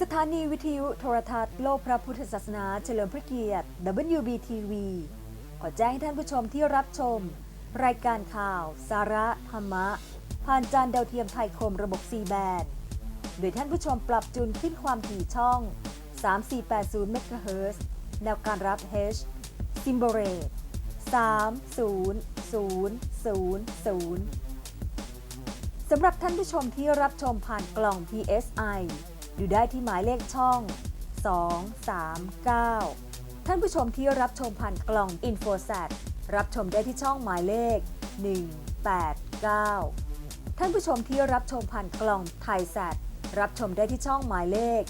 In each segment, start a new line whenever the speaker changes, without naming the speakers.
สถานีวิทยุโทรทัศน์โลกพระพุทธศาสนาเฉลิมพระเกียรติ WBTV ขอแจ้งให้ท่านผู้ชมที่รับชม รายการข่าว สาระ ธรรมะ ผ่านจานดาวเทียมไทยคมระบบ C แบนโดยท่านผู้ชมปรับจูนขึ้นความถี่ช่อง 3480เมกะเฮิรตซ์แนวการรับ H ซิมโบเรต30000 สำหรับท่านผู้ชมที่รับชมผ่านกล่อง PSI ดูได้ที่หมายเลขช่อง 239 ท่านผู้ชมที่รับชมผ่านกล่อง InfoSat รับชมได้ที่ช่องหมายเลข 189 ท่านผู้ชมที่รับชมผ่านกล่อง t h a i s a t รับชมได้ที่ช่องหมายเลข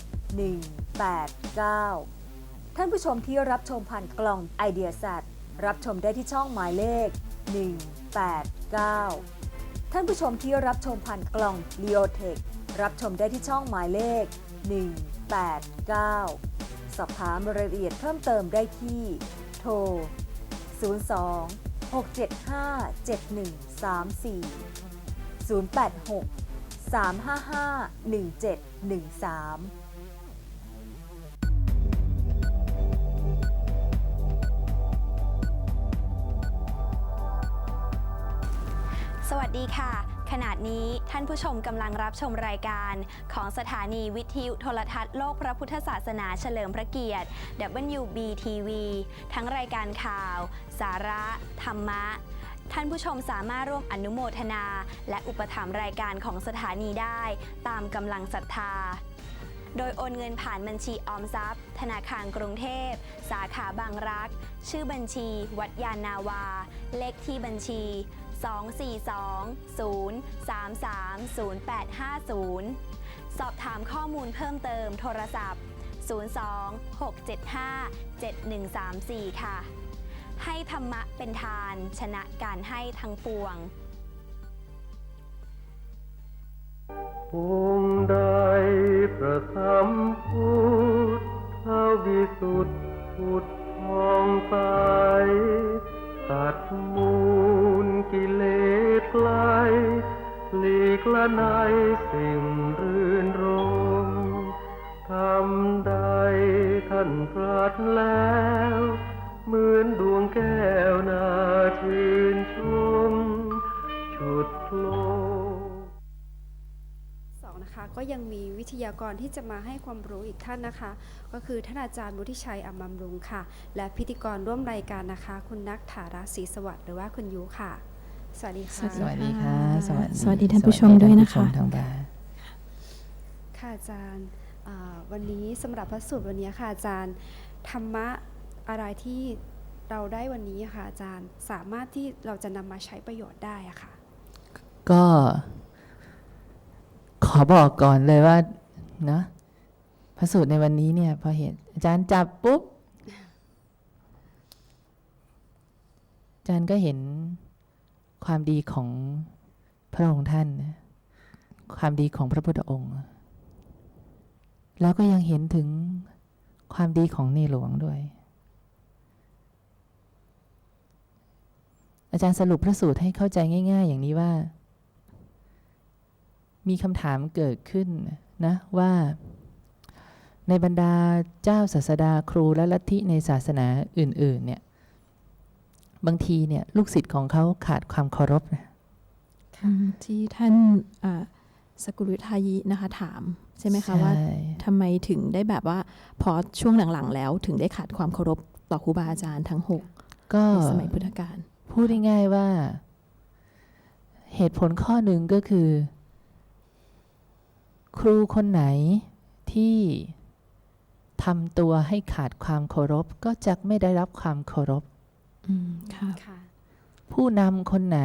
189 ท่านผู้ชมที่รับชมผ่านกล่อง IdeaSat รับชมได้ที่ช่องหมายเลข 189 ท่านผู้ชมที่รับชมผ่านกล่อง l e o t e c h รับชมได้ที่ช่องหมายเลข 189 สอบถามรายละเอียดเพิ่มเติมได้ที่ โทร 02 675 7134 086 355 1713
สวัสดีค่ะ ขณะนี้ท่านผู้ชมกำลังรับชมรายการ ของสถานีวิทยุโทรทัศน์โลกพระพุทธศาสนาเฉลิมพระเกียรติ WBTV ทั้งรายการข่าว สาระ ธรรมะ ท่านผู้ชมสามารถร่วมอนุโมทนา และอุปถัมภ์รายการของสถานีได้ ตามกำลังศรัทธา โดยโอนเงินผ่านบัญชีออมทรัพย์ ธนาคารกรุงเทพ สาขาบางรัก ชื่อบัญชี วัดยานนาวา เลขที่บัญชี 242-033-0850 สอบถามข้อมูลเพิ่มเติมโทรศัพท์ 02-675-7134 ค่ะ ให้ธรรมะเป็นทานชนะการให้ทั้งปวง
องค์ใดประทับพุทธวิสุทธิพุทธทองใสตัดมู กิเลสไกลหลีกละในสิ่งรื่นรมทำใดท่านพลาดแล้ว เหมือนดวงแก้วนาชื่นชมชุดโลก
สองนะคะ ก็ยังมีวิทยากรที่จะมาให้ความรู้อีกท่านนะคะ ก็คือท่านอาจารย์วุฒิชัยอมบำรุงค่ะ และพิธีกรร่วมรายการนะคะ คุณนักถาราศรีสวัสดิ์หรือว่าคุณยุค่ะ สวัสดีค่ะ
สวัสดีค่ะ
สวัสดีท่านผู้ชมด้วยนะคะ
สวัสดีท่านผู้ชมทางบ้าน
ค่ะอาจารย์อ่าวันนี้สำหรับพระสูตรวันนี้ค่ะอาจารย์ธรรมะอะไรที่เราได้วันนี้ค่ะอาจารย์สามารถที่เราจะนำมาใช้ประโยชน์ได้อะค่ะ
ก็ ขอบอกก่อนเลยว่านะพระสูตรในวันนี้เนี่ยพอเห็นอาจารย์จับปุ๊บอาจารย์ก็เห็น ความดีของพระองค์ท่าน ความดีของพระพุทธองค์ แล้วก็ยังเห็นถึงความดีของในหลวงด้วย อาจารย์สรุปพระสูตรให้เข้าใจง่าย ๆ อย่างนี้ว่า มีคำถามเกิดขึ้นนะว่า ในบรรดาเจ้าศาสดาครูและลัทธิในศาสนาอื่น ๆ เนี่ย บางทีเนี่ยลูกศิษย์ของเขาขาดความเคารพนะ
อืมที่ท่านอ่าสกุลุทายินะคะถามใช่ไหมคะว่า
ใช่
ทำไมถึงได้แบบว่าพอช่วงหลังๆแล้วถึงได้ขาดความเคารพต่อครูบาอาจารย์ทั้งหก
ก็
ในสมัยพุทธกาล
พูดง่ายๆว่า เหตุผลข้อหนึ่งก็คือ ครูคนไหนที่ทำตัวให้ขาดความเคารพ ก็จะไม่ได้รับความเคารพ
อืมค่ะ
ค่ะ
ผู้นำคนไหน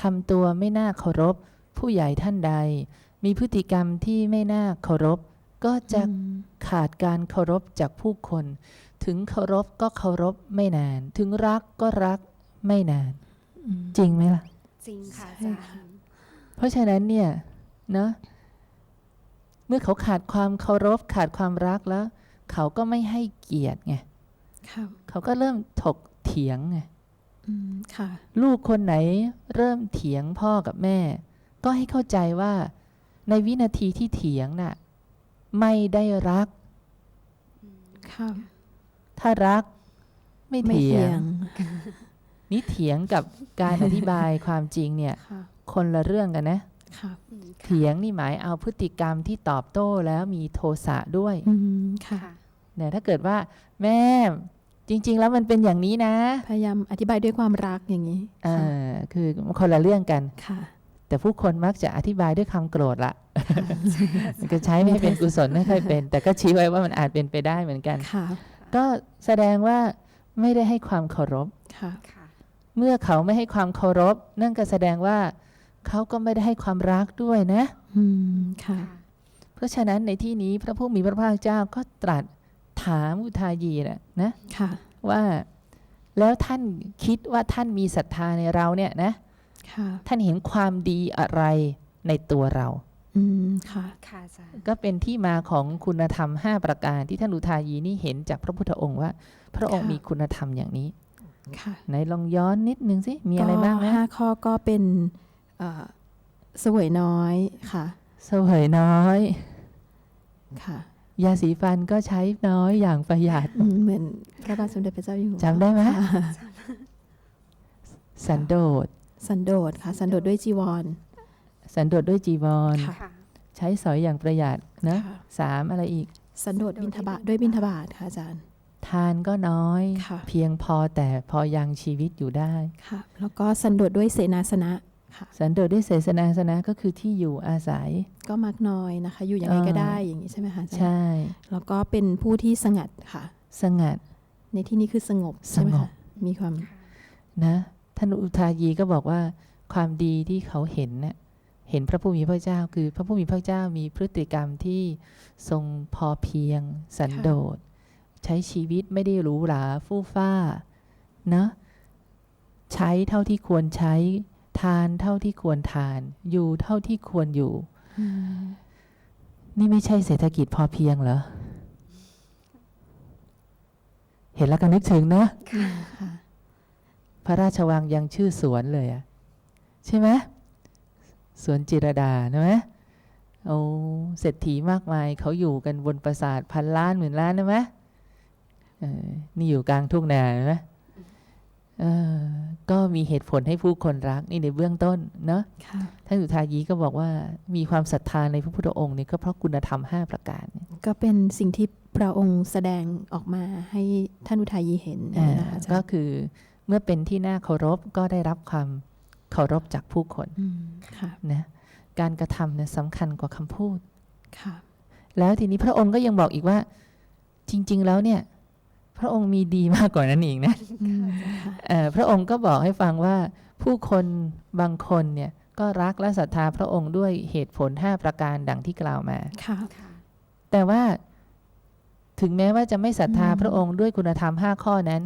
ทำตัวไม่น่าเคารพ ผู้ใหญ่ท่านใด มีพฤติกรรมที่ไม่น่าเคารพ ก็จะ
อืม
ขาดการเคารพจากผู้คน ถึงเคารพก็เคารพไม่นาน ถึงรักก็รักไม่นาน
อืม
จริงไหมล่ะ
จริงค่ะอา
ใช่
จาร
ค่ะ
ย์
เพราะฉะนั้นเนี่ยเนาะเมื่อเขาขาดความเคารพ ขาดความรักแล้ว เขาก็ไม่ให้เกียรติไง
ค่ะ
เขาก็เริ่มถก เถียงไง
อืมค่ะ
ลูกคนไหนเริ่มเถียงพ่อกับแม่ ก็ให้เข้าใจว่า ในวินาทีที่เถียงน่ะ ไม่ได้รัก
ค่ะ
ถ้ารักไม่
ไม่
เถีย
เถีย
ง
ง
นี่เถียงกับการอธิบายความจริงเนี่ย
ค่ะ
คนละเรื่องกันนะ
ค่ะ
อืมค่ะ
เถียงนี่หมายเอาพฤติกรรมที่ตอบโต้แล้วมีโทสะด้วย
อืมค่ะ
ค่ะ
เนี่ยถ้าเกิดว่า แม่ จริง ๆ แล้วมันเป็นอย่างนี้นะ
พยายามอธิบายด้วยความรักอย่างนี้
เอ
ค่ะ
อคือคนละเรื่องกัน
ค่ะ
แต่ผู้คนมักจะอธิบายด้วยคำโกรธละมันก็ใช้ไม่ให้เป็นกุศลไม่ค่อยเป็น แต่ก็ชี้ไว้ว่ามันอาจเป็นไปได้เหมือนกัน
ค่ะ
ก็แสดงว่าไม่ได้ให้ความเคารพ
ค่ะ
ค่ะ
เมื่อเขาไม่ให้ความเคารพ นั่นก็แสดงว่าเขาก็ไม่ได้ให้ความรักด้วยนะ
อืมค่ะ
ค่ะ
เพราะฉะนั้นในที่นี้พระผู้มีพระภาคเจ้าก็ตรัส ถามอุทายีนะนะ
ค่ะ
ว่าแล้วท่านคิดว่าท่านมีศรัทธาในเราเนี่ยนะ
ค่ะ
ท่านเห็นความดีอะไรในตัวเรา
อืมค่ะ
ค่ะอาจารย์
ก็เป็นที่มาของคุณธรรม 5 ประการที่ท่านอุทายีนี่เห็นจากพระพุทธองค์ว่า พระองค์
ค่ะ
มีคุณธรรมอย่างนี้
ค่ะ
ไหนลองย้อนนิดนึงสิมีอะไรบ้าง
ก็
นะ
ห้าข้อก็เป็นเอ่อเสวยน้อยค่ะ
เสวยน้อย
ค่ะ
ยาสีฟันก็ใช้น้อยอย่างประหยัด
อืมเหมือนพระบาทสมเด็จพระเจ้าอยู่หัว
จำได้ไหม
ค่ะ
สันโดษ
สันโดษค่ะ สันโดษด้วยจีวร
สันโดษด้วยจีวร
ค่ะ
ค่ะ
ใช้สอยอย่างประหยัดนะ
ค่ะ
สามอะไรอีก
สันโดษบินทบาทด้วยบินทบาทค่ะอาจารย์
ทานก็น้อย
ค่ะ
เพียงพอแต่พอยังชีวิตอยู่ได้
ค่ะ แล้วก็สันโดษด้วยเสนาสนะค่ะ
สันโดษด้วยเสสนาสนะก็คือที่อยู่อาศัย
ก็มักน้อยนะคะ อยู่ยังไงก็ได้อย่างนี้ใช่ไหมคะอาจารย์
ใช่
แล้วก็เป็นผู้ที่สงัดค่ะ
สงัด
ในที่นี้คือสงบใช่ไหม
สง
คะ
บ
มีความ
นะท่านอุทายีก็บอกว่าความดีที่เขาเห็นเน่ะเห็นพระผู้มีพระเจ้า คือพระผู้มีพระเจ้ามีพฤติกรรมที่ทรงพอเพียง สันโดษ ใช้ชีวิตไม่ได้หรูหรา ฟู่ฟ้านะใช้เท่าที่ควรใช้ ทานเท่าที่ควรทาน อยู่เท่าที่ควรอยู่
อืม
นี่ไม่ใช่เศรษฐกิจพอเพียงเหรอ เห็นแล้วก็นึกถึงนะ
ค่ะ
พระราชวังยังชื่อสวนเลยอะใช่ไหมสวนจิรดาใช่ไหมโอ้เศรษฐีมากมายเขาอยู่กันบนปราสาทพันล้านหมื่นล้านใช่ไหมเออนี่อยู่กลางทุ่งนาใช่ไหมเออ ก็มีเหตุผลให้ผู้คนรักนี่ในเบื้องต้นเนาะ
ค่ะ
ท่านสุทายีก็บอกว่ามีความศรัทธาในพระพุทธองค์เนี่ยก็เพราะคุณธรรม 5 ประการเนี่ย
ก็เป็นสิ่งที่พระองค์แสดงออกมาให้ท่านอุทัยยีเห็น
อ่า
นะคะอาจารย์
ก็คือเมื่อเป็นที่น่าเคารพก็ได้รับความเคารพจากผู้คน
อืมค่ะ
นะการกระทำเนี่ยสำคัญกว่าคำพูด
ค่ะ
แล้วทีนี้พระองค์ก็ยังบอกอีกว่า จริง ๆ แล้วเนี่ย พระองค์มีดีมากกว่านั้นอีกนะ
อืมค่ะ
เอ่อพระองค์ก็บอกให้ฟังว่าผู้คนบางคนเนี่ยก็รักและศรัทธาพระองค์ด้วยเหตุผล 5 ประการดังที่กล่าวมา
ค่ะ
ค่ะ
แต่ว่าถึงแม้ว่าจะไม่ศรัทธา
อืม
พระองค์ด้วยคุณธรรม 5 ข้อนั้น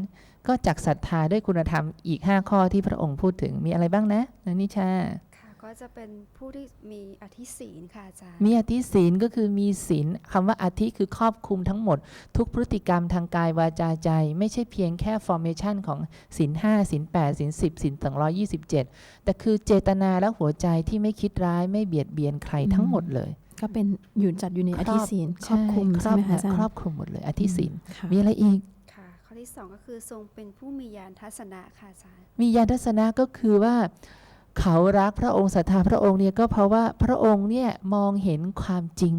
ก็จักศรัทธาด้วยคุณธรรมอีก 5 ข้อที่พระองค์พูดถึงมีอะไรบ้างนะนันนิชา
ค่ะ ก็จะเป็นผู้ที่มีอธิศีลค่ะอาจารย์
มีอธิศีลก็คือมีศีลคำว่าอธิคือครอบคลุมทั้งหมด ทุกพฤติกรรมทางกายวาจาใจ ไม่ใช่เพียงแค่ formation ของศีลห้าศีลแปดศีลสิบศีลสองร้อยยี่สิบเจ็ดแต่คือเจตนาและหัวใจที่ไม่คิดร้ายไม่เบียดเบียนใครทั้งหมดเลย
ก็เป็นอยู่จัดอยู่ในอธิศีลครอบคลุม
คร
ใช่
อบ
ไหมคะอาจารย์
ครอบคลุมหมดเลยอธิศีล
ค่ะ
มีอะไรอีก
ค่ะข้อที่สองก็คือทรงเป็นผู้มียานทัศนะค่ะอาจารย์
มียานทัศนะก็คือว่า เขารักพระองค์ศรัทธาพระองค์เนี่ยก็เพราะว่าพระองค์เนี่ยมองเห็นความจริง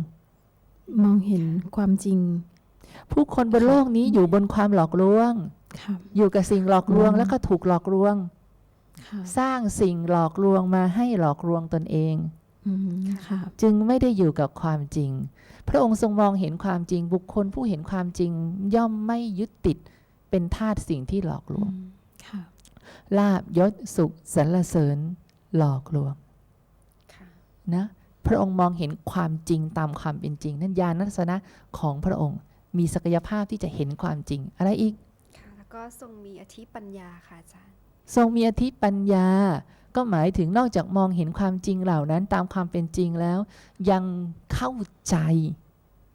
มองเห็นความจริง
ผู้คนบนโลกนี้อยู่บนความหลอกลวง
ค่ะ
อยู่กับสิ่งหลอกลวง
อืม
แล้วก็ถูกหลอกลวง
ค่ะ
สร้างสิ่งหลอกลวงมาให้หลอกลวงตนเอง
อืมค่ะ
จึงไม่ได้อยู่กับความจริง พระองค์ทรงมองเห็นความจริง บุคคลผู้เห็นความจริง ย่อมไม่ยึดติดเป็นทาสสิ่งที่หลอกลวง
อืมค่ะ
ลาบยศสุขสรรเสริญ หลอกลวง
ค่ะ
นะพระองค์มองเห็นความจริงตามความเป็นจริง นั่นญาณทัศนะของพระองค์มีศักยภาพที่จะเห็นความจริง อะไรอีก
ค่ะแล้วก็ทรงมีอธิปัญญาค่ะอาจารย์
ทรงมีอธิปัญญา ก็หมายถึงนอกจากมองเห็นความจริงเหล่านั้นตามความเป็นจริงแล้ว ยังเข้าใจ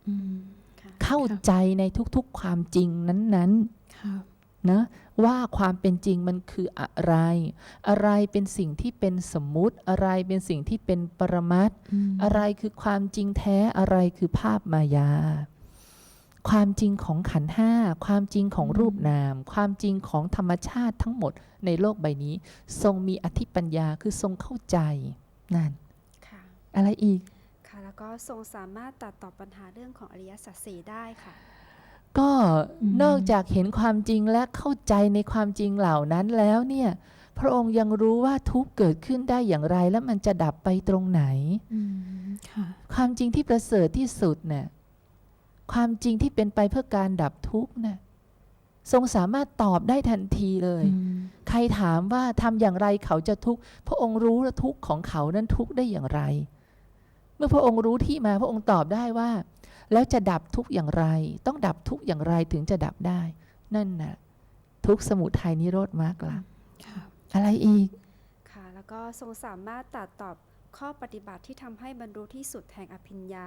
อืม
ค่ะ
เข้าใจในทุกๆความจริงนั้น
ค่ะ
ๆ นะว่าความเป็นจริงมันคืออะไร อะไรเป็นสิ่งที่เป็นสมมุติ อะไรเป็นสิ่งที่เป็นปรมัตถ์
ม
อะไรคือความจริงแท้อะไรคือภาพมายา ความจริงของขันธ์ห้า ความจริงของรูปนาม ความจริงของธรรมชาติทั้งหมดในโลกใบนี้ ทรงมีอธิปัญญาคือทรงเข้าใจนั่น
ค่ะ
อะไรอีก
ค่ะแล้วก็ทรงสามารถตัดต่อปัญหาเรื่องของอริยสัจสี่ได้ค่ะ
ก็
อืม
นอกจากเห็นความจริงและเข้าใจในความจริงเหล่านั้นแล้วเนี่ยพระองค์ยังรู้ว่าทุกข์เกิดขึ้นได้อย่างไร แล้วมันจะดับไปตรงไหน
อืมค่ะ
ความจริงที่ประเสริฐที่สุดเนี่ยความจริงที่เป็นไปเพื่อการดับทุกข์เนี่ยทรงสามารถตอบได้ทันทีเลย
อืม
ใครถามว่าทำอย่างไรเขาจะทุกข์พระองค์รู้และทุกข์ของเขานั้นทุกข์ได้อย่างไร เมื่อพระองค์รู้ที่มาพระองค์ตอบได้ว่า แล้วจะดับทุกข์อย่างไร ต้องดับทุกข์อย่างไรถึงจะดับได้ นั่นน่ะทุกข์สมุทัยนิโรธมรรคละ
ค่ะ
อะไรอีก
ค่ะ แล้วก็ทรงสามารถตัดตอบข้อปฏิบัติที่ทำให้บรรลุที่สุดแห่งอภิญญา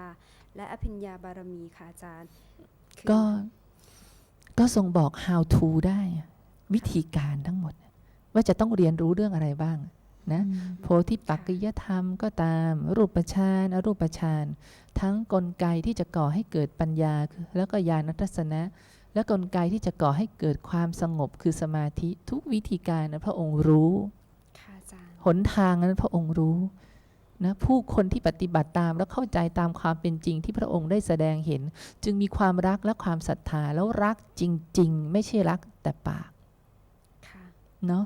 และอภิญญาบารมีค่ะอาจารย์คือ
ก็ก็ทรงบอก how to ได้อะวิธีการทั้งหมด ว่าจะต้องเรียนรู้เรื่องอะไรบ้าง นะ
อืม
โพธิปักกิยธรรมก็ตาม รูปฌานอรูปฌานทั้งกลไกที่จะก่อให้เกิดปัญญาคือแล้วก็ญาณทัศนะ และกลไกที่จะก่อให้เกิดความสงบคือสมาธิทุกวิธีการนะพระองค์รู้
ค่ะอาจารย์
หนทางนั้นพระองค์รู้นะผู้คนที่ปฏิบัติตามและเข้าใจตามความเป็นจริงที่พระองค์ได้แสดงเห็น จึงมีความรักและความศรัทธาแล้วรักจริง ๆ ไม่ใช่รักแต่ปาก
ค่ะ
เนาะ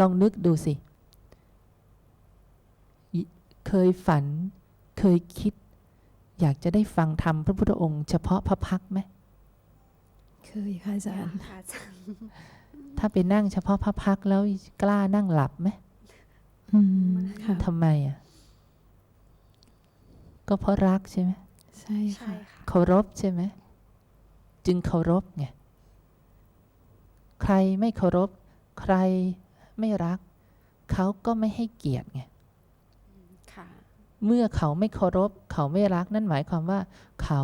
ลองนึกดูสิยิ เคยฝัน เคยคิด อยากจะได้ฟังธรรมพระพุทธองค์เฉพาะพระพักตร์ไหม
เคยค่ะอาจารย์
ค่ะอาจารย์
ถ้าไปนั่งเฉพาะพระพักตร์แล้วกล้านั่งหลับไหม
อืมค่ะ
ทำไมอะ ก็เพราะรักใช่ไหม
ใช่
ใช่
ค่ะ
ค่ะ
เคารพใช่ไหมจึงเคารพไงใครไม่เคารพ ใครไม่รัก เขาก็ไม่ให้เกียรติไง
ค่ะ
เมื่อเขาไม่เคารพ เขาไม่รักนั่นหมายความว่า เขา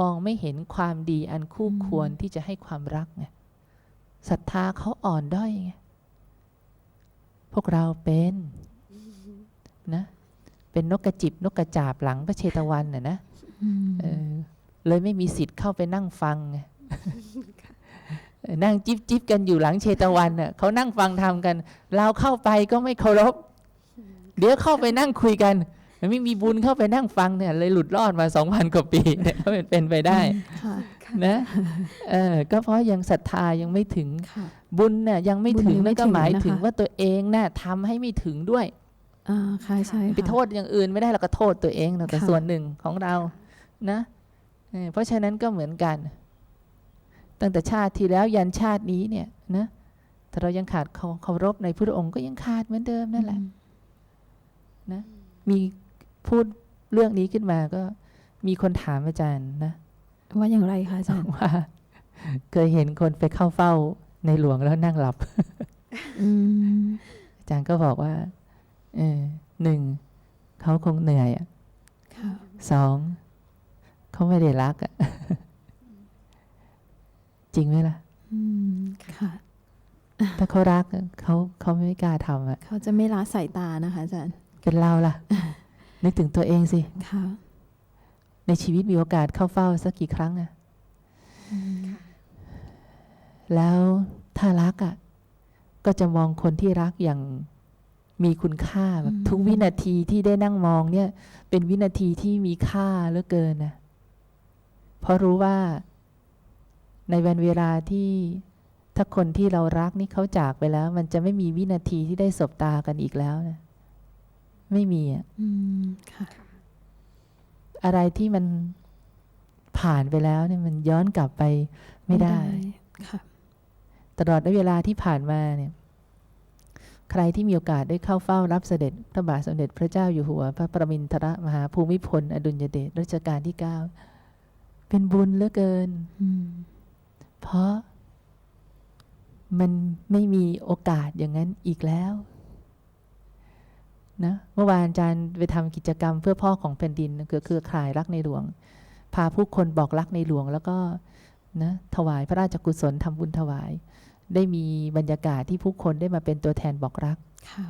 มองไม่เห็นความดีอันคู่
อืม
ควรที่จะให้ความรักไงศรัทธาเขาอ่อนด้อยไงพวกเราเป็นนะ เป็นนกกระจิบนกกระจาบหลังพระเชตวันน่ะนะ
อืม
เออเลยไม่มีสิทธิ์เข้าไปนั่งฟังไงเออนั่งจิบจิบกันอยู่หลังเชตวันน่ะเขานั่งฟังทำกัน เราเข้าไปก็ไม่เคารพ เดี๋ยวเข้าไปนั่งคุยกัน ไม่มีบุญเข้าไปนั่งฟังเนี่ย เลยหลุดรอดมาสองพันกว่าปีเนี่ยก็เป็นเป็นไปได้
ค่ะ
นะเออก็เพราะยังศรัทธายังไม่ถึง
ค่ะ
บุญน่ะยังไม่
บุญ
ถึง
ยังไม่
แล้วก็
ถึง
หมาย
นะคะ
ถึงว่าตัวเองน่ะทำให้ไม่ถึงด้วย
อ่าค่ะใช่
ไปโทษอย่างอื่นไม่ได้เราก็โทษตัวเองเราแต่
ค่ะ
ส่วนหนึ่งของเรานะเออเพราะฉะนั้นก็เหมือนกัน ตั้งแต่ชาติที่แล้วยันชาตินี้เนี่ยนะแต่เรายังขาดเคาเคารพในพระองค์ก็ยังขาดเหมือนเดิมนั่นแหละมี พูดเรื่องนี้ขึ้นมาก็มีคนถามอาจารย์นะ
ว่าอย่างไรคะอาจารย์
ว่า เคยเห็นคนไปเข้าเฝ้าในหลวงแล้วนั่งหลับ
อืม
อาจารย์ก็บอกว่าเออหนึ่งเขาคงเหนื่อยอะ
ค่ะ
สองเขาไม่ได้รักอะจริงไหมล่ะ
อืมค่ะ
ถ้าเขารักอะเขาเขาไม่กล้าทำอะ
เขาจะไม่ละสายตานะคะอาจารย์
เป็นเราล่ะ นึกถึงตัวเองสิ
ค่ะ
ในชีวิตมีโอกาสเข้าเฝ้าสักกี่ครั้งอะ
อืม
แล้วถ้ารักอะก็จะมองคนที่รักอย่างมีคุณค่าแบบทุกวินาทีที่ได้นั่งมองเนี่ย เป็นวินาทีที่มีค่าเหลือเกินนะเพราะรู้ว่าในวันเวลาที่ถ้าคนที่เรารักนี่เขาจากไปแล้ว มันจะไม่มีวินาทีที่ได้สบตากันอีกแล้วนะ ไม่มีอะ
อืมค่ะ
อะไรที่มันผ่านไปแล้วเนี่ยมันย้อนกลับไปไม่ได้
ค่ะ
ตลอดระยะเวลาที่ผ่านมาเนี่ย ใครที่มีโอกาสได้เข้าเฝ้ารับเสด็จพระบาทสมเด็จพระเจ้าอยู่หัว พระประมินทรมหาภูมิพล อดุลยเดชรัชกาลที่เก้าเป็นบุญเหลือเกิน
อืม
เพราะมันไม่มีโอกาสอย่างนั้นอีกแล้ว นะเมื่อวานอาจารย์ไปทำกิจกรรมเพื่อพ่อของแผ่นดินคือเครือข่ายรักในหลวง พาผู้คนบอกรักในหลวง แล้วก็นะถวายพระราชกุศลทำบุญถวาย ได้มีบรรยากาศที่ผู้คนได้มาเป็นตัวแทนบอกรัก
ค่ะ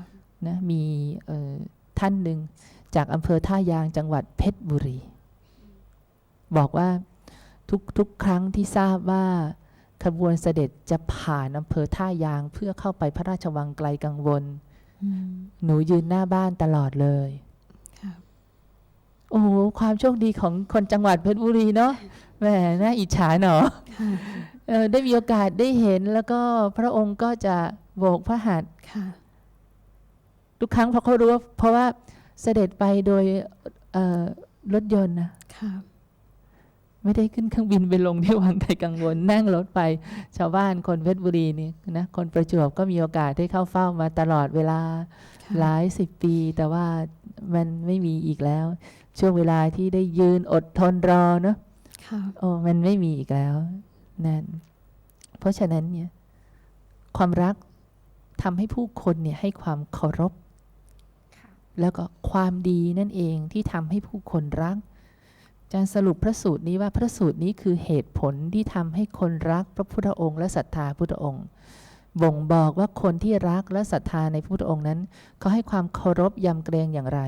นะมีเอ่อท่านหนึ่งจากอำเภอท่ายางจังหวัดเพชรบุรี บอกว่าทุกทุกครั้งที่ทราบว่าขบวนเสด็จจะผ่านอำเภอท่ายางเพื่อเข้าไปพระราชวังไกลกังวล
อืม
หนูยืนหน้าบ้านตลอดเลย
ค่ะ
โอ้โหความโชคดีของคนจังหวัดเพชรบุรีเนาะแหมน่าอิจฉาหนอ
ค่ะ
เออได้มีโอกาสได้เห็นแล้วก็พระองค์ก็จะโบกพระหัตถ์
ค่ะ
ทุกครั้งเพราะเขารู้ว่าเพราะว่าเสด็จไปโดยเอ่อรถยนต์นะ
ค่ะ
ไม่ได้ขึ้นเครื่องบินไปลงที่วังไกลกังวล นั่งรถไป ชาวบ้านคนเพชรบุรีนี่นะคนประจวบก็มีโอกาสได้เข้าเฝ้ามาตลอดเวลา
ค่ะ
หลายสิบปี แต่ว่ามันไม่มีอีกแล้ว ช่วงเวลาที่ได้ยืนอดทนรอเนาะ
ค่ะ
โอ้มันไม่มีอีกแล้วนั่นเพราะฉะนั้นเนี่ยความรักทำให้ผู้คนเนี่ยให้ความเคารพ
ค่ะ
แล้วก็ความดีนั่นเองที่ทำให้ผู้คนรัก อาจารย์สรุปพระสูตรนี้ว่าพระสูตรนี้คือเหตุผลที่ทำให้คนรักพระพุทธองค์ และศรัทธาพุทธองค์ บ่งบอกว่าคนที่รักและศรัทธาในพระพุทธองค์นั้นเขาให้ความเคารพยำเกรงอย่างไร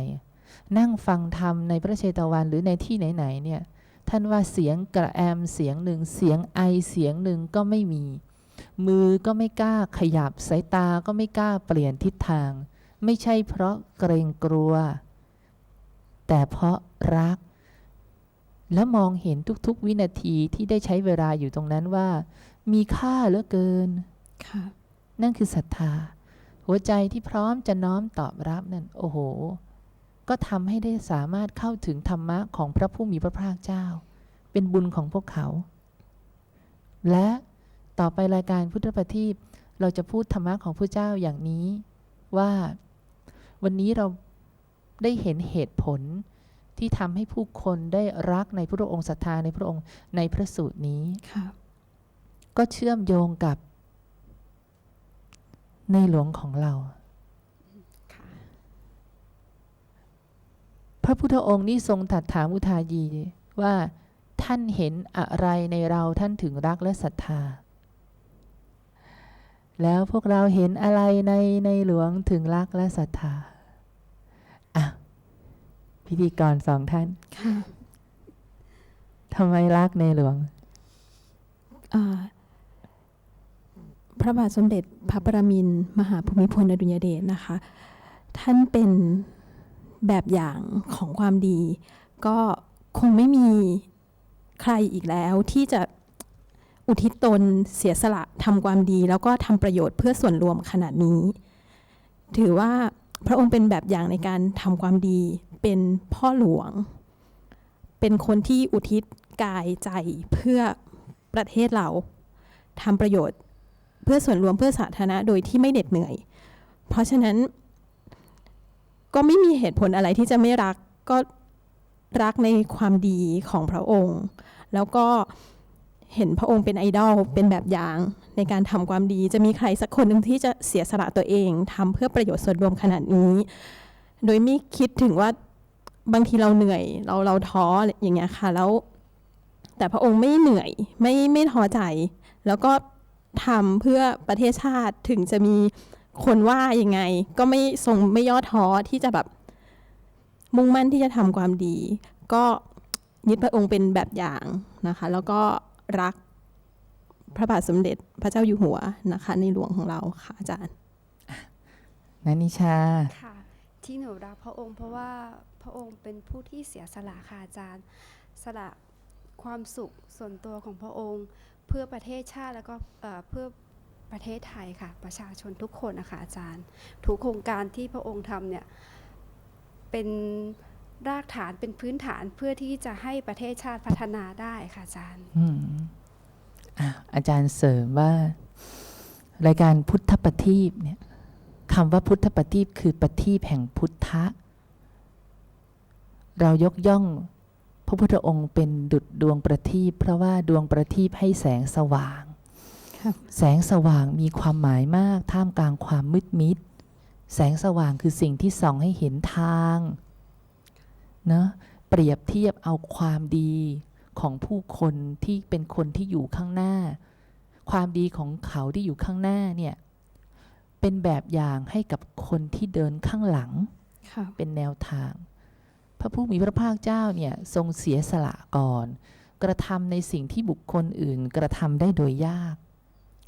นั่งฟังธรรมในพระเชตวันหรือในที่ไหนๆเนี่ยท่านว่าเสียงกระแอมเสียงหนึ่งเสียงไอเสียงหนึ่งก็ไม่มี มือก็ไม่กล้าขยับสายตาก็ไม่กล้าเปลี่ยนทิศทาง ไม่ใช่เพราะเกรงกลัว แต่เพราะรัก และมองเห็นทุกๆ วินาทีที่ได้ใช้เวลาอยู่ตรงนั้นว่า มีค่าเหลือเกิน
ค่ะ
นั่นคือศรัทธา หัวใจที่พร้อมจะน้อมตอบรับนั่น โอ้โห ก็ทำให้ได้สามารถเข้าถึงธรรมะของพระผู้มีพระภาคเจ้า เป็นบุญของพวกเขา และต่อไปรายการพุทธประทีปเราจะพูดธรรมะของพระเจ้าอย่างนี้ว่าวันนี้เราได้เห็นเหตุผล ที่ทำให้ผู้คนได้รักในพระองค์ศรัทธาในพระองค์ในพระสูตรนี้
ค่ะ
ก็เชื่อมโยงกับในหลวงของเรา
ค่ะ
พระพุทธองค์นี่ทรงตรัดถามอุทายีว่าท่านเห็นอะไรในเราท่านถึงรักและศรัทธา แล้วพวกเราเห็นอะไรในในหลวงถึงรักและศรัทธาอะ พิธีกรสองท่าน
ค่ะ
ทำไมรักในหลวง
อ่าพระบาทสมเด็จพระประมินทรมหาภูมิพลอดุลยเดชนะคะ ท่านเป็นแบบอย่างของความดี ก็คงไม่มีใครอีกแล้วที่จะอุทิศตนเสียสละทำความดี แล้วก็ทำประโยชน์เพื่อส่วนรวมขนาดนี้ ถือว่าพระองค์เป็นแบบอย่างในการทำความดี เป็นพ่อหลวง เป็นคนที่อุทิศกายใจเพื่อประเทศเราทำประโยชน์เพื่อส่วนรวมเพื่อสาธารณะโดยที่ไม่เหน็ดเหนื่อย เพราะฉะนั้น ก็ไม่มีเหตุผลอะไรที่จะไม่รักก็รักในความดีของพระองค์ แล้วก็เห็นพระองค์เป็นไอดอลเป็นแบบอย่างในการทำความดี จะมีใครสักคนหนึ่งที่จะเสียสละตัวเองทำเพื่อประโยชน์ส่วนรวมขนาดนี้ โดยไม่คิดถึงว่า บางทีเราเหนื่อย เราเราท้ออย่างเงี้ยค่ะ แล้ว แต่พระองค์ไม่เหนื่อยไม่ไม่ท้อใจ แล้วก็ทำเพื่อประเทศชาติถึงจะมีคนว่ายังไง ก็ไม่ทรงไม่ย่อท้อที่จะแบบมุ่งมั่นที่จะทำความดี ก็ยึดพระองค์เป็นแบบอย่างนะคะ แล้วก็รักพระบาทสมเด็จพระเจ้าอยู่หัวนะคะ ในหลวงของเราค่ะอาจารย์
นันนิชา
ค่ะที่หนูรักพระองค์เพราะว่าพระองค์เป็นผู้ที่เสียสละค่ะอาจารย์ สละความสุขส่วนตัวของพระองค์ เพื่อประเทศชาติแล้วก็เพื่อประเทศไทยค่ะ ประชาชนทุกคนนะคะอาจารย์ทุกโครงการที่พระองค์ทำเนี่ยเป็นรากฐานเป็นพื้นฐานเพื่อที่จะให้ประเทศชาติพัฒนาได้ค่ะอาจารย์
อืมอะอาจารย์เสริมว่ารายการพุทธประทีปเนี่ยคำว่าพุทธประทีปคือประทีปแห่งพุทธะ เรายกย่องพระพุทธองค์เป็นดุจดวงประทีปเพราะว่าดวงประทีปให้แสงสว่าง
ครับ
แสงสว่างมีความหมายมากท่ามกลางความมืดมิด แสงสว่างคือสิ่งที่ส่องให้เห็นทางเนะเปรียบเทียบเอาความดีของผู้คนที่เป็นคนที่อยู่ข้างหน้า ความดีของเขาที่อยู่ข้างหน้าเนี่ยเป็นแบบอย่างให้กับคนที่เดินข้างหลัง
ค่ะ
เป็นแนวทาง พระผู้มีพระภาคเจ้าเนี่ยทรงเสียสละก่อน กระทำในสิ่งที่บุคคลอื่นกระทำได้โดยยาก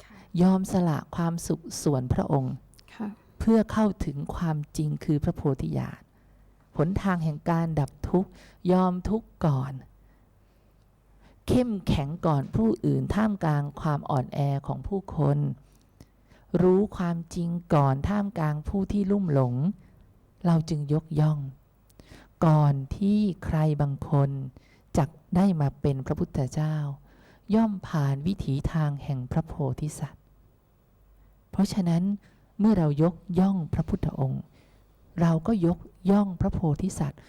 ค่ะ
ยอมสละความสุขส่วนพระองค์
ค่ะ
เพื่อเข้าถึงความจริงคือพระโพธิญาณหนทางแห่งการดับทุกข์ยอมทุกข์ก่อน เข้มแข็งก่อนผู้อื่นท่ามกลางความอ่อนแอของผู้คน รู้ความจริงก่อนท่ามกลางผู้ที่ลุ่มหลง เราจึงยกย่อง ก่อนที่ใครบางคนจักได้มาเป็นพระพุทธเจ้า ย่อมผ่านวิถีทางแห่งพระโพธิสัตว์ เพราะฉะนั้นเมื่อเรายกย่องพระพุทธองค์ เราก็ยกย่องพระโพธิสัตว์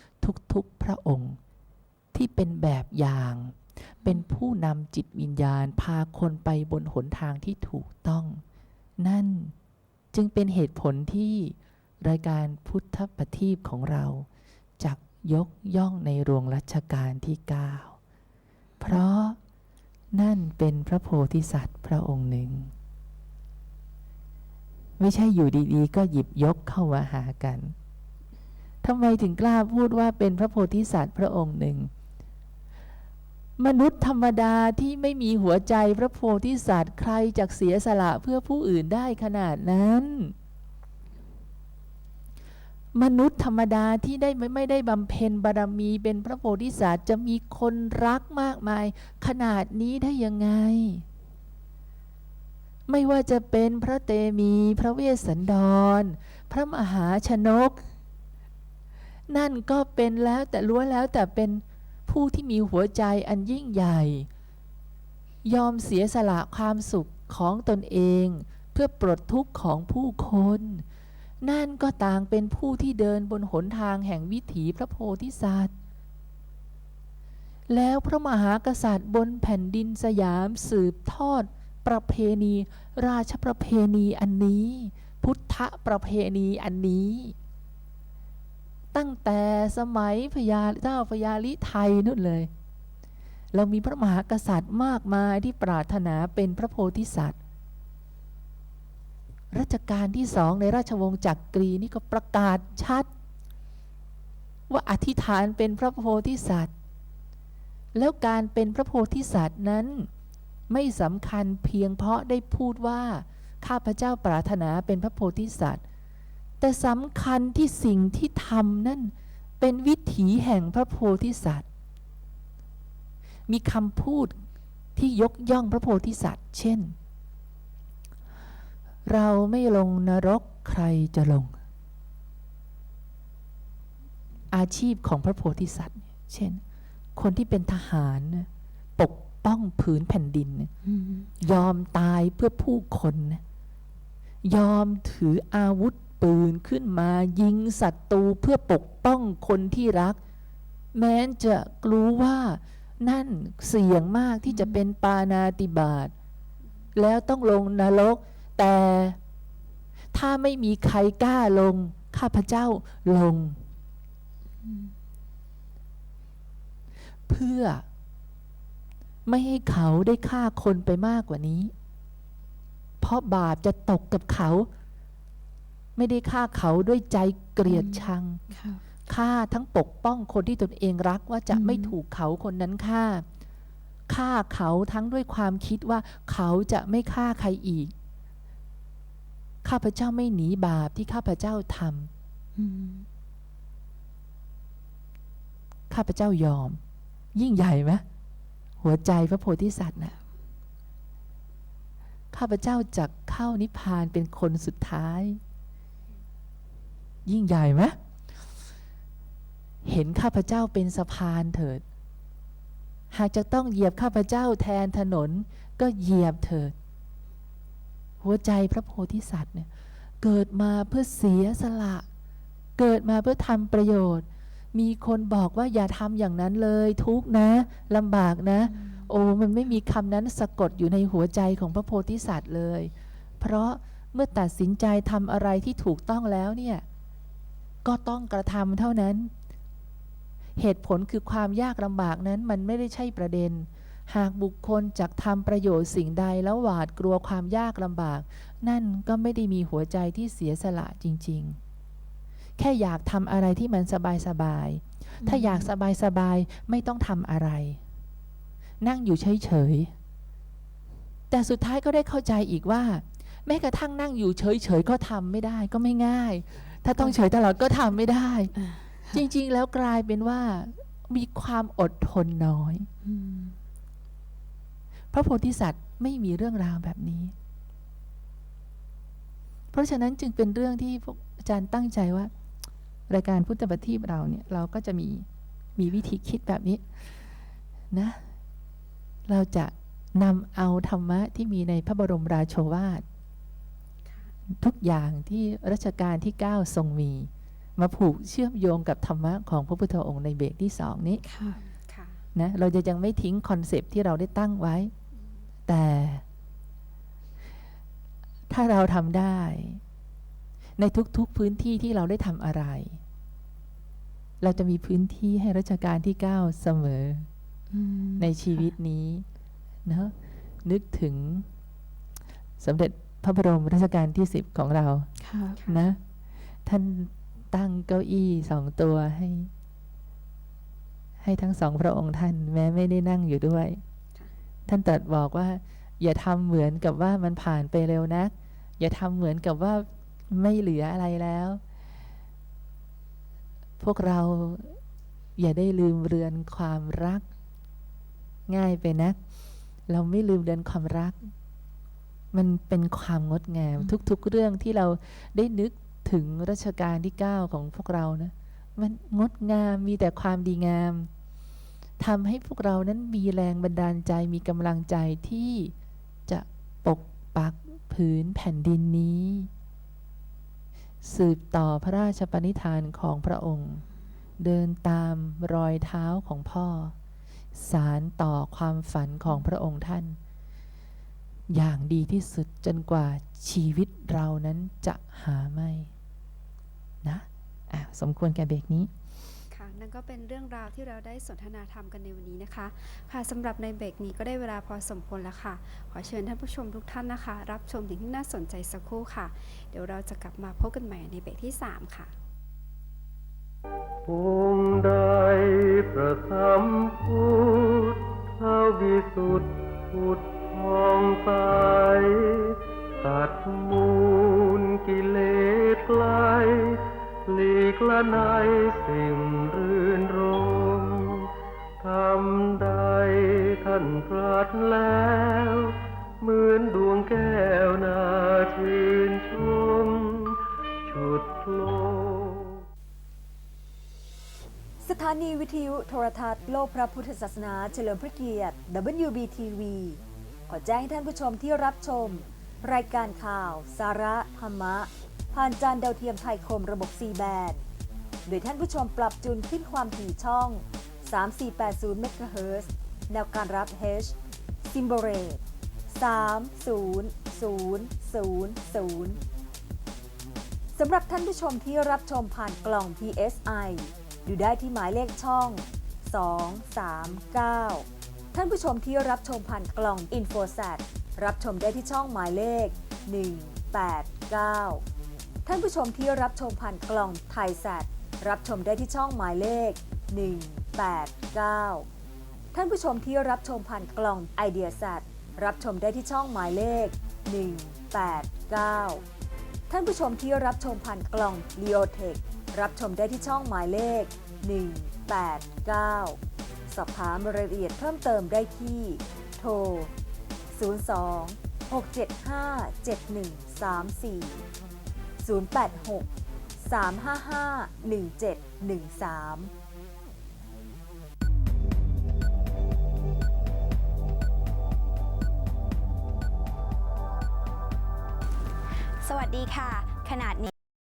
ทุกๆพระองค์ ที่เป็นแบบอย่าง เป็นผู้นำจิตวิญญาณพาคนไปบนหนทางที่ถูกต้อง นั่นจึงเป็นเหตุผลที่รายการพุทธประทีปของเรา จักยกย่องในรวงรัชกาลที่ 9 เพราะนั่นเป็นพระโพธิสัตว์พระองค์หนึ่ง ไม่ใช่อยู่ดีๆ ก็หยิบยกเข้ามาหากันทำไมถึงกล้าพูดว่าเป็นพระโพธิสัตว์พระองค์หนึ่ง มนุษย์ธรรมดาที่ไม่มีหัวใจพระโพธิสัตว์ใครจักเสียสละเพื่อผู้อื่นได้ขนาดนั้น มนุษย์ธรรมดาที่ได้ไม่ไม่ได้บำเพ็ญบารมี เป็นพระโพธิสัตว์จะมีคนรักมากมาย ขนาดนี้ได้ยังไง ไม่ว่าจะเป็นพระเตมี พระเวสสันดร พระมหาชนก นั่นก็เป็นแล้วแต่ล้วนแล้วแต่เป็นผู้ที่มีหัวใจอันยิ่งใหญ่ ยอมเสียสละความสุขของตนเอง เพื่อปลดทุกข์ของผู้คน นั่นก็ต่างเป็นผู้ที่เดินบนหนทางแห่งวิถีพระโพธิสัตว์ แล้วพระมหากษัตริย์บนแผ่นดินสยามสืบทอด ประเพณี ราชประเพณีอันนี้ พุทธประเพณีอันนี้ ตั้งแต่สมัยพญาเจ้าพญาลิไทยนู่นเลย เรามีพระมหากษัตริย์มากมายที่ปรารถนาเป็นพระโพธิสัตว์ รัชกาลที่สองในราชวงศ์จักกรีนี่ก็ประกาศชัด ว่าอธิษฐานเป็นพระโพธิสัตว์ แล้วการเป็นพระโพธิสัตว์นั้น ไม่สำคัญเพียงเพราะได้พูดว่า ข้าพเจ้าปรารถนาเป็นพระโพธิสัตว์ แต่สำคัญที่สิ่งที่ทำนั่นเป็นวิถีแห่งพระโพธิสัตว์ มีคำพูดที่ยกย่องพระโพธิสัตว์ เช่น เราไม่ลงนรกใครจะลง อาชีพของพระโพธิสัตว์เนี่ยเช่น คนที่เป็นทหารนะปกป้องผืนแผ่นดินนะ
อืม
ยอมตายเพื่อผู้คนนะยอมถืออาวุธปืนขึ้นมายิงศัตรูเพื่อปกป้องคนที่รัก แม้จะรู้ว่านั่นเสี่ยงมากที่จะเป็นปานาติบาตแล้วต้องลงนรก แต่ถ้าไม่มีใครกล้าลง ข้าพเจ้าลง เพื่อ ไม่ให้เขาได้ฆ่าคนไปมากกว่านี้ เพราะบาปจะตกกับเขา ไม่ได้ฆ่าเขาด้วยใจเกลียดชัง
ค่ะ
ฆ่าทั้งปกป้องคนที่ตนเองรักว่าจะ
อืม
ไม่ถูกเขาคนนั้นฆ่าฆ่าเขาทั้งด้วยความคิดว่าเขาจะไม่ฆ่าใครอีก ข้าพเจ้าไม่หนีบาปที่ข้าพเจ้าทำข้าพเจ้ายอม ยิ่งใหญ่ไหมหัวใจพระโพธิสัตว์น่ะข้าพเจ้าจะเข้านิพพานเป็นคนสุดท้าย ยิ่งใหญ่ไหมเห็นข้าพเจ้าเป็นสะพานเถิด หากจะต้องเหยียบข้าพเจ้าแทนถนนก็เหยียบเถิด หัวใจพระโพธิสัตว์เนี่ยเกิดมาเพื่อเสียสละ เกิดมาเพื่อทำประโยชน์ มีคนบอกว่าอย่าทำอย่างนั้นเลยทุกข์นะลำบากนะ โอ้มันไม่มีคำนั้นสะกดอยู่ในหัวใจของพระโพธิสัตว์เลย เพราะเมื่อตัดสินใจทำอะไรที่ถูกต้องแล้วเนี่ยก็ต้องกระทำเท่านั้น เหตุผลคือความยากลำบากนั้นมันไม่ได้ใช่ประเด็น หากบุคคลจักทำประโยชน์สิ่งใดแล้วหวาดกลัวความยากลำบาก นั่นก็ไม่ได้มีหัวใจที่เสียสละจริง ๆ แค่อยากทำอะไรที่มันสบายๆ ถ้าอยากสบายๆ ไม่ต้องทำอะไร นั่งอยู่เฉยๆ แต่สุดท้ายก็ได้เข้าใจอีกว่า แม้กระทั่งนั่งอยู่เฉยๆ ก็ทำไม่ได้ก็ไม่ง่าย ถ้าต้องเฉยตลอดก็ทำไม่ได้ จริงๆ แล้วกลายเป็นว่ามีความอดทนน้อย พระโพธิสัตว์ไม่มีเรื่องราวแบบนี้ เพราะฉะนั้นจึงเป็นเรื่องที่พวกอาจารย์ตั้งใจว่า รายการพุทธบัณฑิตเราเนี่ยเราก็จะมีมีวิธีคิดแบบนี้นะ เราจะนำเอาธรรมะที่มีในพระบรมราโชวาท ทุกอย่างที่รัชกาลที่ 9 ทรงมี มาผูกเชื่อมโยงกับธรรมะของพระพุทธองค์ในเบรกที่สองนี้
ค่ะ
ค่ะ
นะเราจะยังไม่ทิ้งคอนเซปต์ที่เราได้ตั้งไว้ แต่ ถ้าเราทำได้ ในทุกๆพื้นที่ที่เราได้ทำอะไร เราจะมีพื้นที่ให้รัชกาลที่9เสมอ
อืม
ในชีวิตนี้เนอะนึกถึงสมเด็จพระบรมรัชกาลที่10ของเรา
ค่ะ
นะ ท่านตั้งเก้าอี้สองตัวให้ ให้ทั้งสองพระองค์ท่าน แม้ไม่ได้นั่งอยู่ด้วย
ค่ะ
ท่านตรัสบอกว่า อย่าทำเหมือนกับว่ามันผ่านไปเร็วนัก อย่าทำเหมือนกับว่าไม่เหลืออะไรแล้ว พวกเราอย่าได้ลืมเรือนความรัก ง่ายไปนักเราไม่ลืมเรือนความรัก มันเป็นความงดงาม ทุกๆเรื่องที่เราได้นึกถึงรัชกาลที่ 9 ของพวกเรานะ มันงดงามมีแต่ความดีงาม ทำให้พวกเรานั้นมีแรงบันดาลใจมีกำลังใจที่จะปกปักผืนแผ่นดินนี้ สืบต่อพระราชปณิธานของพระองค์ เดินตามรอยเท้าของพ่อ สารต่อความฝันของพระองค์ท่าน อย่างดีที่สุดจนกว่าชีวิตเรานั้นจะหาไม่ นะ อะ สมควรแก่เบรกนี้
นั่นก็เป็นเรื่องราวที่เราได้สนทนาธรรมกันในวันนี้นะคะ ค่ะสำหรับในเบรกนี้ก็ได้เวลาพอสมควรแล้วค่ะ ขอเชิญท่านผู้ชมทุกท่านนะคะ รับชมสิ่งที่น่าสนใจสักครู่ค่ะ เดี๋ยวเราจะกลับมาพบกันใหม่ในเบรกที่ 3 ค่ะ
องค์ใดประทับพุทธวิสุทธิพุทธทองใสตัดมู หลีกละในสิ่งรื่นรมทำใดท่านตรัสแล้วเหมือนดวงแก้วนาชื่นชมชุดโล
สถานีวิทยุโทรทัศน์โลกพระพุทธศาสนาเฉลิมพระเกียรติ WBTV ขอแจ้งให้ท่านผู้ชมที่รับชม รายการข่าว สาระธรรมะ ผ่านจานดาวเทียมไทยคมระบบ C แบนโดยท่านผู้ชมปรับจูนขึ้นความถี่ช่อง 3480เมกะเฮิรตซ์แนวการรับ H ซิมโบเรต30000 สำหรับท่านผู้ชมที่รับชมผ่านกล่อง PSI ดูได้ที่หมายเลขช่อง 239 ท่านผู้ชมที่รับชมผ่านกล่อง InfoSat รับชมได้ที่ช่องหมายเลข 189 ท่านผู้ชมที่รับชมผ่านกล่องไทยแซดรับชมได้ที่ช่องหมายเลข 189 ท่านผู้ชมที่รับชมผ่านกล่อง i d e a s a t รับชมได้ที่ช่องหมายเลข 189 ท่านผู้ชมที่รับชมผ่านกล่อง l e o t e c h รับชมได้ที่ช่องหมายเลข 189 สอบถามรายละเอียดเพิ่มเติมได้ที่ โทร 02 675 7134 086 355 1713
สวัสดีค่ะ ขนาดนี้